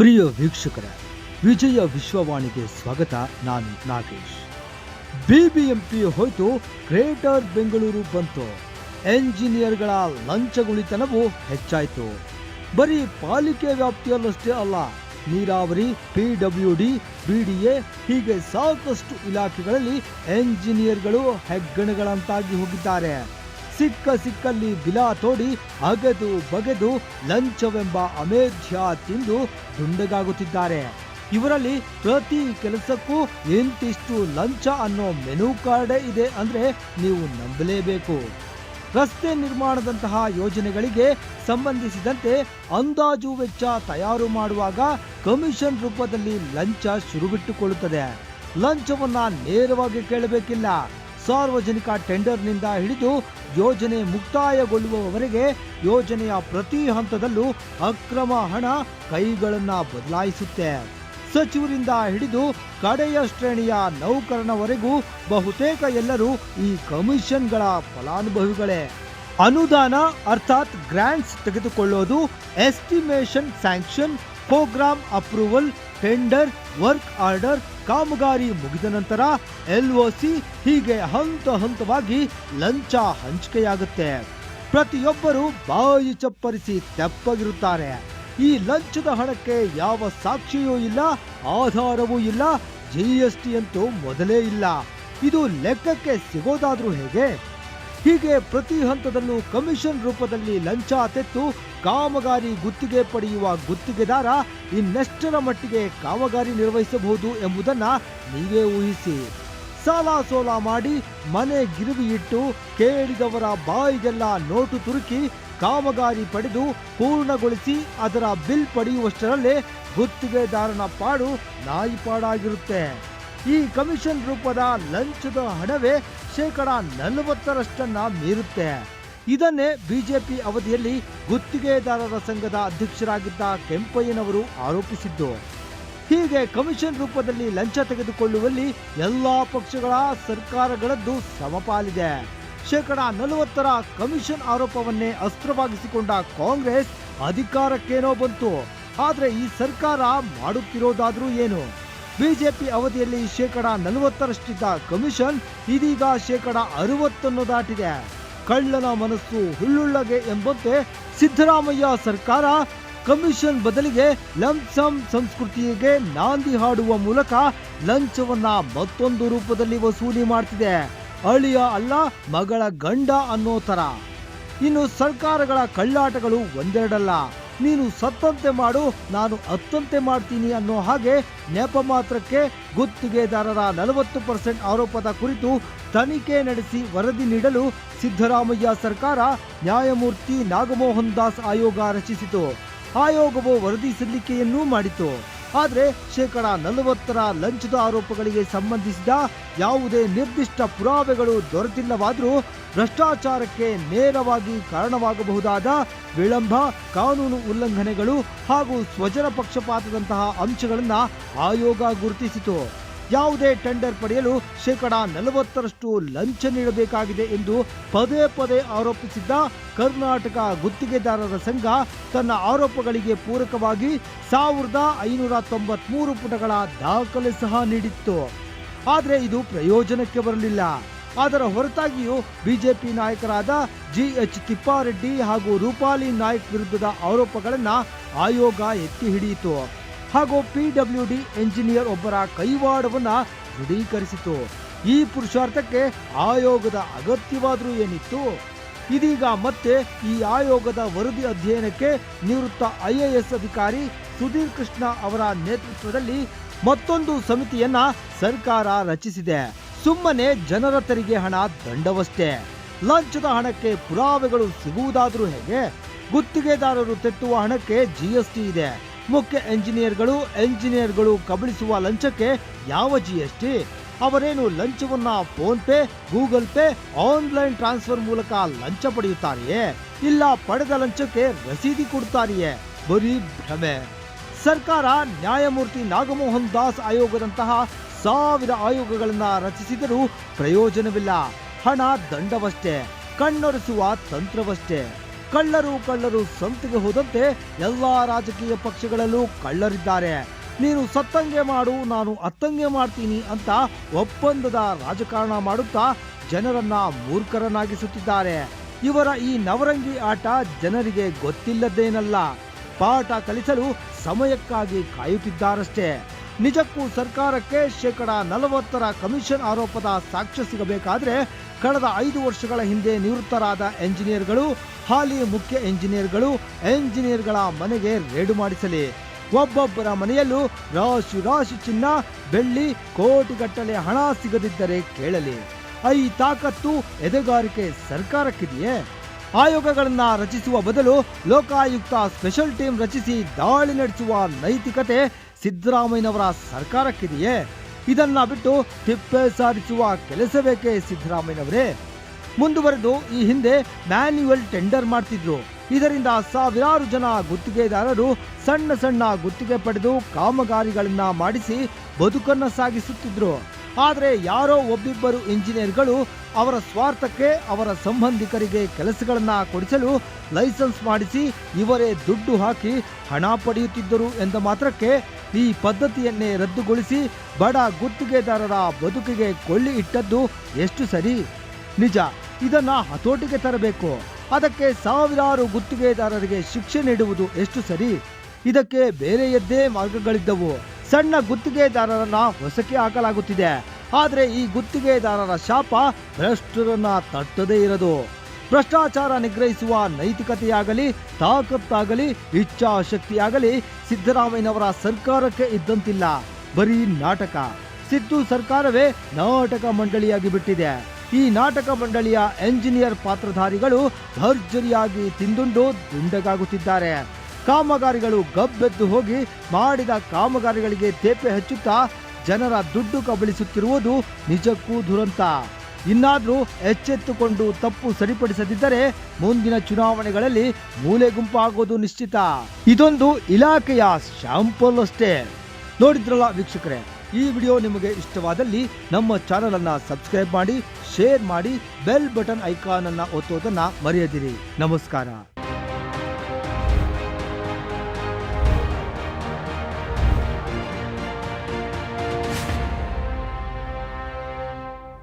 ಪ್ರಿಯ ವೀಕ್ಷಕರ, ವಿಜಯ ವಿಶ್ವವಾಣಿಗೆ ಸ್ವಾಗತ. ನಾನು ನಾಗೇಶ್. ಬಿಬಿಎಂಪಿ ಹೋಯ್ತು ಗ್ರೇಟರ್ ಬೆಂಗಳೂರು ಬಂತು. ಎಂಜಿನಿಯರ್ಗಳ ಲಂಚಗುಳಿತನವು ಹೆಚ್ಚಾಯಿತು. ಬರೀ ಪಾಲಿಕೆ ವ್ಯಾಪ್ತಿಯಲ್ಲಷ್ಟೇ ಅಲ್ಲ, ನೀರಾವರಿ ಪಿಡಬ್ಲ್ಯೂಡಿ ಬಿಡಿಎ ಹೀಗೆ ಸಾಕಷ್ಟು ಇಲಾಖೆಗಳಲ್ಲಿ ಎಂಜಿನಿಯರ್ಗಳು ಹೆಗ್ಗಣಗಳಂತಾಗಿ ಹೋಗಿದ್ದಾರೆ. ಸಿಕ್ಕ ಸಿಕ್ಕಲ್ಲಿ ಬಿಲಾ ತೋಡಿ ಅಗೆದು ಬಗೆದು ಲಂಚವೆಂಬ ಅಮೇಧ್ಯ ತಿಂದು ದುಂಡಗಾಗುತ್ತಿದ್ದಾರೆ. ಇವರಲ್ಲಿ ಪ್ರತಿ ಕೆಲಸಕ್ಕೂ ಎಂತಿಷ್ಟು ಲಂಚ ಅನ್ನೋ ಮೆನು ಕಾರ್ಡೇ ಇದೆ ಅಂದ್ರೆ ನೀವು ನಂಬಲೇಬೇಕು. ರಸ್ತೆ ನಿರ್ಮಾಣದಂತಹ ಯೋಜನೆಗಳಿಗೆ ಸಂಬಂಧಿಸಿದಂತೆ ಅಂದಾಜು ವೆಚ್ಚ ತಯಾರು ಮಾಡುವಾಗ ಕಮಿಷನ್ ರೂಪದಲ್ಲಿ ಲಂಚ ಶುರುಬಿಟ್ಟುಕೊಳ್ಳುತ್ತದೆ ಲಂಚವನ್ನ ನೇರವಾಗಿ ಕೇಳಬೇಕಿಲ್ಲ. ಸಾರ್ವಜನಿಕ ಟೆಂಡರ್ನಿಂದ ಹಿಡಿದು ಯೋಜನೆ ಮುಕ್ತಾಯಗೊಳ್ಳುವವರೆಗೆ ಯೋಜನೆಯ ಪ್ರತಿ ಹಂತದಲ್ಲೂ ಅಕ್ರಮ ಹಣ ಕೈಗಳನ್ನು ಬದಲಾಯಿಸುತ್ತೆ. ಸಚಿವರಿಂದ ಹಿಡಿದು ಕಡೆಯ ಶ್ರೇಣಿಯ ನೌಕರನವರೆಗೂ ಬಹುತೇಕ ಎಲ್ಲರೂ ಈ ಕಮಿಷನ್ಗಳ ಫಲಾನುಭವಿಗಳೇ. ಅನುದಾನ ಅರ್ಥಾತ್ grants ತೆಗೆದುಕೊಳ್ಳೋದು estimation sanction program approval, tender, work order, ಕಾಮಗಾರಿ ಮುಗಿದ ನಂತರ ಎಲ್ಒಸಿ ಹೀಗೆ ಹಂತ ಹಂತವಾಗಿ ಲಂಚ ಹಂಚಿಕೆಯಾಗುತ್ತೆ. ಪ್ರತಿಯೊಬ್ಬರು ಬಾಯಿ ಚಪ್ಪರಿಸಿ ತೆಪ್ಪಗಿರುತ್ತಾರೆ. ಈ ಲಂಚದ ಹಣಕ್ಕೆ ಯಾವ ಸಾಕ್ಷಿಯೂ ಇಲ್ಲ, ಆಧಾರವೂ ಇಲ್ಲ ಜಿಎಸ್ಟಿ ಅಂತೂ ಮೊದಲೇ ಇಲ್ಲ. ಇದು ಲೆಕ್ಕಕ್ಕೆ ಸಿಗೋದಾದ್ರೂ ಹೇಗೆ? ಹೀಗೆ ಪ್ರತಿ ಹಂತದಲ್ಲೂ ಕಮಿಷನ್ ರೂಪದಲ್ಲಿ ಲಂಚ ತೆತ್ತು ಕಾಮಗಾರಿ ಗುತ್ತಿಗೆ ಪಡೆಯುವ ಗುತ್ತಿಗೆದಾರ ಇನ್ನೆಷ್ಟರ ಮಟ್ಟಿಗೆ ಕಾಮಗಾರಿ ನಿರ್ವಹಿಸಬಹುದು ಎಂಬುದನ್ನು ನೀವೇ ಊಹಿಸಿ. ಸಾಲ ಸೋಲ ಮಾಡಿ ಮನೆ ಗಿರುವಿ ಇಟ್ಟು ಕೇಳಿದವರ ಬಾಯಿಗೆಲ್ಲ ನೋಟು ತುರುಕಿ ಕಾಮಗಾರಿ ಪಡೆದು ಪೂರ್ಣಗೊಳಿಸಿ ಅದರ ಬಿಲ್ ಪಡೆಯುವಷ್ಟರಲ್ಲೇ ಗುತ್ತಿಗೆದಾರನ ಪಾಡು ನಾಯಿಪಾಡಾಗಿರುತ್ತೆ. ಈ ಕಮಿಷನ್ ರೂಪದ ಲಂಚದ ಹಣವೇ ಶೇಕಡ ನಲವತ್ತರಷ್ಟನ್ನು ಮೀರುತ್ತೆ. ಇದನ್ನೇ ಬಿಜೆಪಿ ಅವಧಿಯಲ್ಲಿ ಗುತ್ತಿಗೆದಾರರ ಸಂಘದ ಅಧ್ಯಕ್ಷರಾಗಿದ್ದ ಕೆಂಪಯ್ಯನವರು ಆರೋಪಿಸಿದ್ದು. ಹೀಗೆ ಕಮಿಷನ್ ರೂಪದಲ್ಲಿ ಲಂಚ ತೆಗೆದುಕೊಳ್ಳುವಲ್ಲಿ ಎಲ್ಲಾ ಪಕ್ಷಗಳ ಸರ್ಕಾರಗಳದ್ದು ಸಮಪಾಲಿದೆ. ಶೇಕಡ ನಲವತ್ತರ ಕಮಿಷನ್ ಆರೋಪವನ್ನೇ ಅಸ್ತ್ರವಾಗಿಸಿಕೊಂಡ ಕಾಂಗ್ರೆಸ್ ಅಧಿಕಾರಕ್ಕೇನೋ ಬಂತು. ಆದರೆ ಈ ಸರ್ಕಾರ ಮಾಡುತ್ತಿರೋದಾದ್ರೂ ಏನು? ಬಿಜೆಪಿ ಅವಧಿಯಲ್ಲಿ ಶೇಕಡ ನಲವತ್ತರಷ್ಟಿದ್ದ ಕಮಿಷನ್ ಇದೀಗ ಶೇಕಡ ಅರವತ್ತನ್ನು ದಾಟಿದೆ. ಕಳ್ಳನ ಮನಸ್ಸು ಹುಳ್ಳುಳ್ಳಗೆ ಎಂಬಂತೆ ಸಿದ್ದರಾಮಯ್ಯ ಸರ್ಕಾರ ಕಮಿಷನ್ ಬದಲಿಗೆ ಲಂಸಮ್ ಸಂಸ್ಕೃತಿಗೆ ನಾಂದಿ ಹಾಡುವ ಮೂಲಕ ಲಂಚವನ್ನ ಮತ್ತೊಂದು ರೂಪದಲ್ಲಿ ವಸೂಲಿ ಮಾಡ್ತಿದೆ. ಅಳಿಯ ಅಲ್ಲ, ಮಗಳ ಗಂಡ ಅನ್ನೋ ತರ ಇನ್ನು ಸರ್ಕಾರಗಳ ಕಳ್ಳಾಟಗಳು ಒಂದೆರಡಲ್ಲ. ನೀನು ಸತ್ತಂತೆ ಮಾಡು, ನಾನು ಅತ್ತಂತೆ ಮಾಡ್ತೀನಿ ಅನ್ನೋ ಹಾಗೆ ನೆಪ ಮಾತ್ರಕ್ಕೆ ಗುತ್ತಿಗೆದಾರರ ನಲವತ್ತು ಪರ್ಸೆಂಟ್ ಆರೋಪದ ಕುರಿತು ತನಿಖೆ ನಡೆಸಿ ವರದಿ ನೀಡಲು ಸಿದ್ದರಾಮಯ್ಯ ಸರ್ಕಾರ ನ್ಯಾಯಮೂರ್ತಿ ನಾಗಮೋಹನ್ ದಾಸ್ ಆಯೋಗ ರಚಿಸಿತು. ಆಯೋಗವು ವರದಿ ಸಲ್ಲಿಕೆಯನ್ನೂ ಮಾಡಿತು. ಆದರೆ ಶೇಕಡ ನಲವತ್ತರ ಲಂಚದ ಆರೋಪಗಳಿಗೆ ಸಂಬಂಧಿಸಿದ ಯಾವುದೇ ನಿರ್ದಿಷ್ಟ ಪುರಾವೆಗಳು ದೊರೆತಿಲ್ಲವಾದರೂ ಭ್ರಷ್ಟಾಚಾರಕ್ಕೆ ನೇರವಾಗಿ ಕಾರಣವಾಗಬಹುದಾದ ವಿಳಂಬ, ಕಾನೂನು ಉಲ್ಲಂಘನೆಗಳು ಹಾಗೂ ಸ್ವಜನ ಪಕ್ಷಪಾತದಂತಹ ಅಂಶಗಳನ್ನು ಆಯೋಗ ಗುರುತಿಸಿತು. ಯಾವುದೇ ಟೆಂಡರ್ ಪಡೆಯಲು ಶೇಕಡ ನಲವತ್ತರಷ್ಟು ಲಂಚ ನೀಡಬೇಕಾಗಿದೆ ಎಂದು ಪದೇ ಪದೇ ಆರೋಪಿಸಿದ್ದ ಕರ್ನಾಟಕ ಗುತ್ತಿಗೆದಾರರ ಸಂಘ ತನ್ನ ಆರೋಪಗಳಿಗೆ ಪೂರಕವಾಗಿ ಸಾವಿರದ ಐನೂರ ತೊಂಬತ್ಮೂರು ಪುಟಗಳ ದಾಖಲೆ ಸಹ ನೀಡಿತ್ತು. ಆದರೆ ಇದು ಪ್ರಯೋಜನಕ್ಕೆ ಬರಲಿಲ್ಲ. ಅದರ ಹೊರತಾಗಿಯೂ ಬಿಜೆಪಿ ನಾಯಕರಾದ ಜಿ ಎಚ್ ತಿಪ್ಪಾರೆಡ್ಡಿ ಹಾಗೂ ರೂಪಾಲಿ ನಾಯ್ಕ್ ವಿರುದ್ಧದ ಆರೋಪಗಳನ್ನು ಆಯೋಗ ಎತ್ತಿ ಹಿಡಿಯಿತು. ಹಾಗೂ ಪಿಡಬ್ಲ್ಯೂಡಿ ಎಂಜಿನಿಯರ್ ಒಬ್ಬರ ಕೈವಾಡವನ್ನ ದೃಢೀಕರಿಸಿತು. ಈ ಪುರುಷಾರ್ಥಕ್ಕೆ ಆಯೋಗದ ಅಗತ್ಯವಾದರೂ ಏನಿತ್ತು? ಇದೀಗ ಮತ್ತೆ ಈ ಆಯೋಗದ ವರದಿ ಅಧ್ಯಯನಕ್ಕೆ ನಿವೃತ್ತ ಐಎಎಸ್ ಅಧಿಕಾರಿ ಸುಧೀರ್ ಕೃಷ್ಣ ಅವರ ನೇತೃತ್ವದಲ್ಲಿ ಮತ್ತೊಂದು ಸಮಿತಿಯನ್ನ ಸರ್ಕಾರ ರಚಿಸಿದೆ. ಸುಮ್ಮನೆ ಜನರ ತೆರಿಗೆ ಹಣ ದಂಡವಷ್ಟೇ. ಲಂಚದ ಹಣಕ್ಕೆ ಪುರಾವೆಗಳು ಸಿಗುವುದಾದರೂ ಹೇಗೆ? ಗುತ್ತಿಗೆದಾರರು ತೆತ್ತುವ ಹಣಕ್ಕೆ ಜಿಎಸ್ಟಿ ಇದೆ. ಮುಖ್ಯ ಎಂಜಿನಿಯರ್ಗಳು ಎಂಜಿನಿಯರ್ಗಳು ಕಬಳಿಸುವ ಲಂಚಕ್ಕೆ ಯಾವ ಜಿಎಸ್ಟಿ ಅವರೇನು ಲಂಚವನ್ನ PhonePe, Google Pay, online transfer ಮೂಲಕ ಲಂಚ ಪಡೆಯುತ್ತಾರೆಯೇ? ಇಲ್ಲ ಪಡೆದ ಲಂಚಕ್ಕೆ ರಸೀದಿ ಕೊಡುತ್ತಾರೆಯೇ? ಬರೀ ಭ್ರಮೆ. ಸರ್ಕಾರ ನ್ಯಾಯಮೂರ್ತಿ ನಾಗಮೋಹನ್ ದಾಸ್ ಆಯೋಗದಂತಹ ಸಾವಿರ ಆಯೋಗಗಳನ್ನ ರಚಿಸಿದರೂ ಪ್ರಯೋಜನವಿಲ್ಲ. ಹಣ ದಂಡವಷ್ಟೇ, ಕಣ್ಣೊರೆಸುವ ತಂತ್ರವಷ್ಟೇ. ಕಳ್ಳರು ಕಳ್ಳರು ಸಂತಿಗೆ ಹೋದಂತೆ ಎಲ್ಲಾ ರಾಜಕೀಯ ಪಕ್ಷಗಳಲ್ಲೂ ಕಳ್ಳರಿದ್ದಾರೆ. ನೀನು ಸತ್ತಂಗೆ ಮಾಡು, ನಾನು ಅತ್ತಂಗೆ ಮಾಡ್ತೀನಿ ಅಂತ ಒಪ್ಪಂದದ ರಾಜಕಾರಣ ಮಾಡುತ್ತಾ ಜನರನ್ನ ಮೂರ್ಖರನ್ನಾಗಿಸುತ್ತಿದ್ದಾರೆ. ಇವರ ಈ ನವರಂಗಿ ಆಟ ಜನರಿಗೆ ಗೊತ್ತಿಲ್ಲದೇನಲ್ಲ ಪಾಠ ಕಲಿಸಲು ಸಮಯಕ್ಕಾಗಿ ಕಾಯುತ್ತಿದ್ದಾರಷ್ಟೇ. ನಿಜಕ್ಕೂ ಸರ್ಕಾರಕ್ಕೆ ಶೇಕಡ ನಲವತ್ತರ ಕಮಿಷನ್ ಆರೋಪದ ಸಾಕ್ಷ್ಯ ಸಿಗಬೇಕಾದ್ರೆ ಕಳೆದ ಐದು ವರ್ಷಗಳ ಹಿಂದೆ ನಿವೃತ್ತರಾದ ಎಂಜಿನಿಯರ್ಗಳು, ಹಾಲಿ ಮುಖ್ಯ ಎಂಜಿನಿಯರ್ಗಳು, ಎಂಜಿನಿಯರ್ಗಳ ಮನೆಗೆ ರೇಡು ಮಾಡಿಸಲಿ. ಒಬ್ಬೊಬ್ಬರ ಮನೆಯಲ್ಲೂ ರಾಶಿ ರಾಶಿ ಚಿನ್ನ, ಬೆಳ್ಳಿ, ಕೋಟಿಗಟ್ಟಲೆ ಹಣ ಸಿಗದಿದ್ದರೆ ಕೇಳಲಿ. ಐ ತಾಕತ್ತು ಎದೆಗಾರಿಕೆ ಸರ್ಕಾರಕ್ಕಿದೆಯೇ? ಆಯೋಗಗಳನ್ನು ರಚಿಸುವ ಬದಲು ಲೋಕಾಯುಕ್ತ ಸ್ಪೆಷಲ್ ಟೀಮ್ ರಚಿಸಿ ದಾಳಿ ನಡೆಸುವ ನೈತಿಕತೆ ಸಿದ್ದರಾಮಯ್ಯನವರ ಸರ್ಕಾರಕ್ಕಿದೆಯೇ? ಇದನ್ನ ಬಿಟ್ಟು ತಿಪ್ಪೆ ಸಾರಿಸುವ ಕೆಲಸವೇಕೆ ಸಿದ್ದರಾಮಯ್ಯನವರೇ? ಮುಂದುವರೆದು ಈ ಹಿಂದೆ ಮ್ಯಾನ್ಯುವಲ್ ಟೆಂಡರ್ ಮಾಡ್ತಿದ್ರು. ಇದರಿಂದ ಸಾವಿರಾರು ಜನ ಗುತ್ತಿಗೆದಾರರು ಸಣ್ಣ ಸಣ್ಣ ಗುತ್ತಿಗೆ ಪಡೆದು ಕಾಮಗಾರಿಗಳನ್ನ ಮಾಡಿಸಿ ಬದುಕನ್ನ ಸಾಗಿಸುತ್ತಿದ್ರು. ಆದರೆ ಯಾರೋ ಒಬ್ಬಿಬ್ಬರು ಇಂಜಿನಿಯರ್ಗಳು ಅವರ ಸ್ವಾರ್ಥಕ್ಕೆ ಅವರ ಸಂಬಂಧಿಕರಿಗೆ ಕೆಲಸಗಳನ್ನು ಕೊಡಿಸಲು ಲೈಸೆನ್ಸ್ ಮಾಡಿಸಿ ಇವರೇ ದುಡ್ಡು ಹಾಕಿ ಹಣ ಪಡೆಯುತ್ತಿದ್ದರು ಎಂದ ಮಾತ್ರಕ್ಕೆ ಈ ಪದ್ಧತಿಯನ್ನೇ ರದ್ದುಗೊಳಿಸಿ ಬಡ ಗುತ್ತಿಗೆದಾರರ ಬದುಕಿಗೆ ಕೊಳ್ಳಿ ಇಟ್ಟದ್ದು ಎಷ್ಟು ಸರಿ? ನಿಜ, ಇದನ್ನು ಹತೋಟಿಗೆ ತರಬೇಕು. ಅದಕ್ಕೆ ಸಾವಿರಾರು ಗುತ್ತಿಗೆದಾರರಿಗೆ ಶಿಕ್ಷೆ ನೀಡುವುದು ಎಷ್ಟು ಸರಿ? ಇದಕ್ಕೆ ಬೇರೆಯದ್ದೇ ಮಾರ್ಗಗಳಿದ್ದವು. ಸಣ್ಣ ಗುತ್ತಿಗೆದಾರರನ್ನ ಹೊಸಕಿ ಹಾಕಲಾಗುತ್ತಿದೆ. ಆದರೆ ಈ ಗುತ್ತಿಗೆದಾರರ ಶಾಪ ಭ್ರಷ್ಟರನ್ನ ತಟ್ಟದೇ ಇರದು. ಭ್ರಷ್ಟಾಚಾರ ನಿಗ್ರಹಿಸುವ ನೈತಿಕತೆಯಾಗಲಿ, ತಾಕತ್ತಾಗಲಿ, ಇಚ್ಛಾಶಕ್ತಿಯಾಗಲಿ ಸಿದ್ದರಾಮಯ್ಯನವರ ಸರ್ಕಾರಕ್ಕೆ ಇದ್ದಂತಿಲ್ಲ. ಬರೀ ನಾಟಕ. ಸಿದ್ದು ಸರ್ಕಾರವೇ ನಾಟಕ ಮಂಡಳಿಯಾಗಿ ಬಿಟ್ಟಿದೆ. ಈ ನಾಟಕ ಮಂಡಳಿಯ ಎಂಜಿನಿಯರ್ ಪಾತ್ರಧಾರಿಗಳು ಭರ್ಜರಿಯಾಗಿ ತಿಂದುಂಡು ದುಂಡಗಾಗುತ್ತಿದ್ದಾರೆ. ಕಾಮಗಾರಿಗಳು ಗಬ್ಬೆದ್ದು ಹೋಗಿ ಮಾಡಿದ ಕಾಮಗಾರಿಗಳಿಗೆ ತೇಪೆ ಹಚ್ಚುತ್ತಾ ಜನರ ದುಡ್ಡು ಕಬಳಿಸುತ್ತಿರುವುದು ನಿಜಕ್ಕೂ ದುರಂತ. ಇನ್ನಾದರೂ ಎಚ್ಚೆತ್ತುಕೊಂಡು ತಪ್ಪು ಸರಿಪಡಿಸದಿದ್ದರೆ ಮುಂದಿನ ಚುನಾವಣೆಗಳಲ್ಲಿ ಮೂಲೆ ಗುಂಪಾಗೋದು ನಿಶ್ಚಿತ. ಇದೊಂದು ಇಲಾಖೆಯ ಶಾಂಪಲ್ ಅಷ್ಟೇ. ನೋಡಿದ್ರಲ್ಲ ವೀಕ್ಷಕರೇ, ಈ ವಿಡಿಯೋ ನಿಮಗೆ ಇಷ್ಟವಾದಲ್ಲಿ ನಮ್ಮ ಚಾನಲನ್ನು ಸಬ್ಸ್ಕ್ರೈಬ್ ಮಾಡಿ, ಶೇರ್ ಮಾಡಿ, ಬೆಲ್ ಬಟನ್ ಐಕಾನ್ ಅನ್ನ ಒತ್ತೋದನ್ನ ಮರೆಯದಿರಿ. ನಮಸ್ಕಾರ.